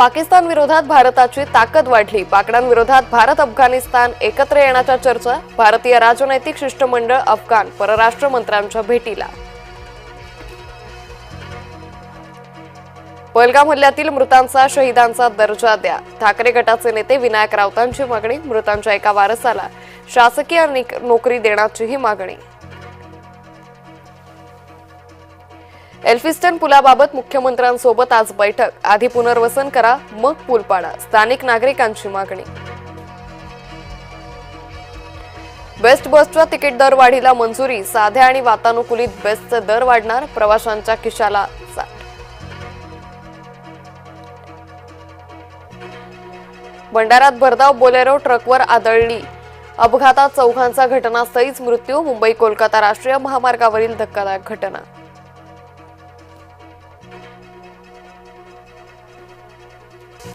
पाकिस्तान विरोधात भारताची ताकद वाढली. पाकडांविरोधात भारत अफगाणिस्तान एकत्र येण्याच्या चर्चा भारतीय राजनैतिक शिष्टमंडळ अफगाण परराष्ट्र मंत्र्यांच्या भेटीला. पलगाम हल्ल्यातील मृतांचा शहीदांचा दर्जा द्या. ठाकरे गटाचे नेते विनायक राऊतांची मागणी मृतांच्या एका वारसाला शासकीय नोकरी देण्याचीही मागणी. एल्फिस्टन पुलाबाबत मुख्यमंत्र्यांसोबत आज बैठक. आधी पुनर्वसन करा मग पूल पाडा. स्थानिक नागरिकांची मागणी. बेस्ट बसच्या तिकीट दर वाढीला मंजुरी. साध्या आणि वातानुकूलित बेस्टचे दर वाढणार प्रवाशांच्या खिशाला भंडाऱ्यात भरधाव बोलेरो ट्रकवर आदळली. अपघातात चौघांचा घटनास्थळीच मृत्यू. मुंबई कोलकाता राष्ट्रीय महामार्गावरील धक्कादायक घटना.